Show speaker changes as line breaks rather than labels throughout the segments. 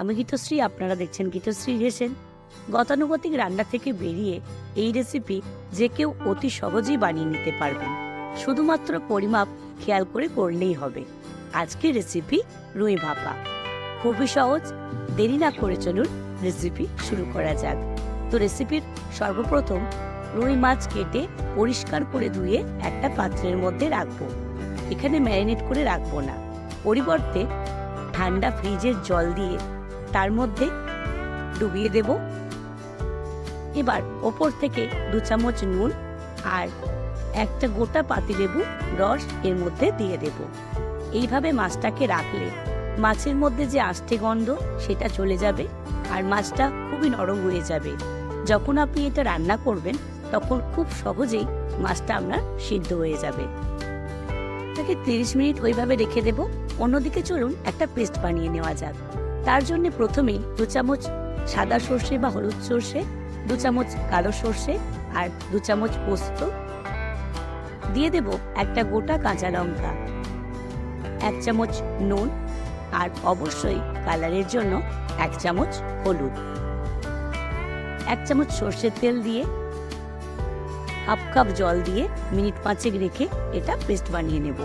আমি গীতশ্রী, আপনারা দেখছেন গীতশ্রী হেসেন। গতানুগতিক রান্না থেকে বেরিয়ে এই রেসিপি যে কেউ অতি সহজেই বানিয়ে নিতে পারবেন। শুধুমাত্র পরিমাপ খেয়াল করে করলেই হবে। আজকের রেসিপি রুই ভাপা। খুবই সহজ, দেরি না করে চলুন রেসিপি শুরু করা যাক। তো রেসিপির সর্বপ্রথম রুই মাছ কেটে পরিষ্কার করে ধুয়ে একটা পাত্রের মধ্যে রাখব। এখানে ম্যারিনেট করে রাখব না। পরিবর্তে ঠান্ডা ফ্রিজের জল দিয়ে তার মধ্যে ডুবিয়ে দেব। এবার ওপর থেকে দু চামচ নুন আর একটা গোটা পাতিলেবু রস এর মধ্যে দিয়ে দেব। এইভাবে মাছটাকে রাখলে মাছের মধ্যে যে আষ্টে গন্ধ সেটা চলে যাবে আর মাছটা খুবই নরম হয়ে যাবে। যখন আপনি এটা রান্না করবেন, তখন খুব সহজেই মাছটা আপনার সিদ্ধ হয়ে যাবে। তাকে তিরিশ মিনিট ওইভাবে রেখে দেব। অন্যদিকে চলুন একটা পেস্ট বানিয়ে নেওয়া যাক। তার জন্য প্রথমেই দু চামচ সাদা সর্ষে বা হলুদ সর্ষে, দু চামচ কালো সর্ষে আর দু চামচ পোস্ত। দিয়ে দেব একটা গোটা কাঁচা লঙ্কা, এক চামচ নুন আর অবশ্যই কালারের জন্য এক চামচ হলুদ। এক চামচ সর্ষের তেল দিয়ে হাফ কাপ জল দিয়ে মিনিট পাঁচেক রেখে এটা পেস্ট বানিয়ে নেব।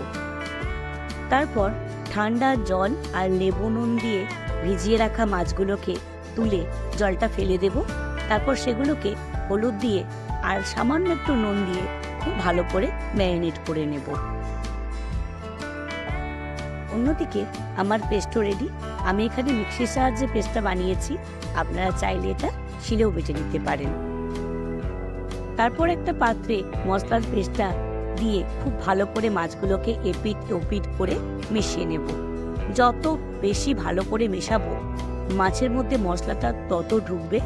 তারপর ঠান্ডা জল আর লেবু নুন দিয়ে ভিজিয়ে রাখা মাছগুলোকে তুলে জলটা ফেলে দেব। তারপর সেগুলোকে হলুদ দিয়ে আর সামান্য একটু নুন দিয়ে খুব ভালো করে ম্যারিনেট করে নেব। অন্যদিকে আমার পেস্টও রেডি আমি এখানে মিক্সির সাহায্যে পেস্টটা বানিয়েছি। আপনারা চাইলে এটা শিলেও বেটে নিতে পারেন। তারপর একটা পাত্রে মশলার পেস্টটা দিয়ে খুব ভালো করে মাছগুলোকে এপিট ওপিট করে মিশিয়ে নেব। যত বেশি ভালো করে মেশাবো, মাছের মধ্যে মশলাটা তত ঢুকবে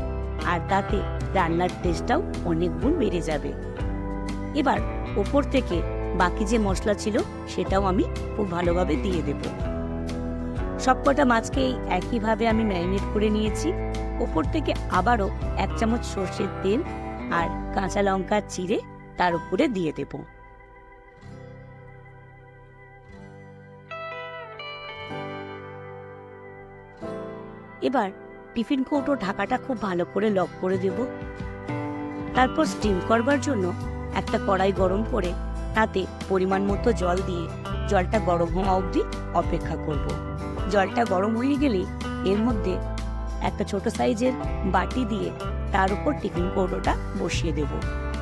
আর তাতে রান্নার টেস্টটাও অনেক গুণ বেড়ে যাবে। এবার ওপর থেকে বাকি যে মশলা ছিল সেটাও আমি খুব ভালোভাবে দিয়ে দেব। সবকটা মাছকে একইভাবে আমি ম্যারিনেট করে নিয়েছি। ওপর থেকে আবারও এক চামচ সর্ষের তেল আর কাঁচা লঙ্কা চিড়ে তার উপরে দিয়ে দেব। এবার টিফিন কৌটো ঢাকাটা খুব ভালো করে লক করে দেব। তারপর স্টিম করবার জন্য একটা কড়াই গরম করে তাতে পরিমাণ মতো জল দিয়ে জলটা গরম হওয়া অবধি অপেক্ষা করব। জলটা গরম হয়ে গেলে এর মধ্যে একটা ছোট সাইজের বাটি দিয়ে তার উপর টিফিন কৌটোটা বসিয়ে দেব।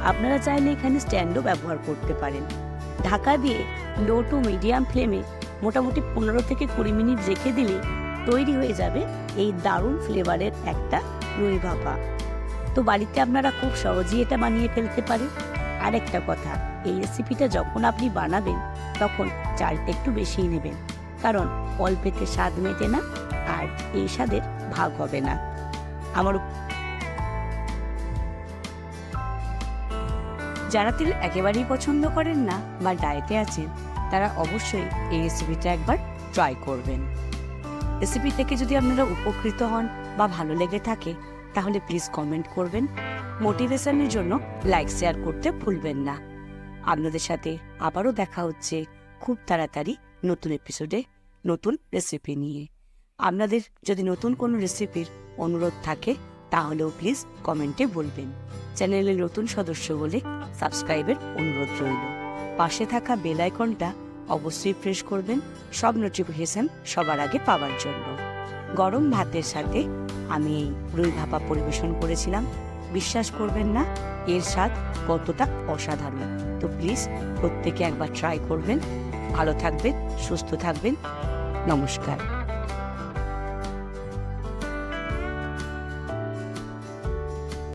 আপনারা চাইলে এখানে স্ট্যান্ডও ব্যবহার করতে পারেন। ঢাকা দিয়ে লো টু মিডিয়াম ফ্লেমে মোটামুটি পনেরো থেকে কুড়ি মিনিট রেখে দিলে তৈরি হয়ে যাবে এই দারুণ ফ্লেভারের একটা রুই ভাপা। তো বাড়িতে আপনারা খুব সহজেই এটা বানিয়ে ফেলতে পারেন। আরেকটা কথা, এই রেসিপিটা যখন আপনি বানাবেন, তখন চালটা একটু বেশিই নেবেন। কারণ অল্পেতে স্বাদ মেটে না আর এই স্বাদের ভাগ হবে না। আমার যারা তেল একেবারেই পছন্দ করেন না বা ডায়েটে আছেন, তারা অবশ্যই এই রেসিপিটা একবার ট্রাই করবেন। রেসিপি থেকে যদি আপনারা উপকৃত হন বা ভালো লেগে থাকে, তাহলে প্লিজ কমেন্ট করবেন। মোটিভেশনের জন্য লাইক শেয়ার করতে ভুলবেন না। আপনাদের সাথে আবারও দেখা হচ্ছে খুব তাড়াতাড়ি নতুন এপিসোডে নতুন রেসিপি নিয়ে। আপনাদের যদি নতুন কোনো রেসিপির অনুরোধ থাকে, তাহলেও প্লিজ কমেন্টে বলবেন। চ্যানেলের নতুন সদস্য বলে সাবস্ক্রাইবের অনুরোধ রইল। পাশে থাকা বেল আইকনটা অবশ্যই প্রেস করবেন। সব নোটিফিকেশন সবার আগে পাওয়ার জন্য। গরম ভাতের সাথে আমি এই রুই ভাপা পরিবেশন করেছিলাম। বিশ্বাস করবেন না, এর স্বাদ কতটা অসাধারণ। তো প্লিজ প্রত্যেকে একবার ট্রাই করবেন। ভালো থাকবেন, সুস্থ থাকবেন। নমস্কার।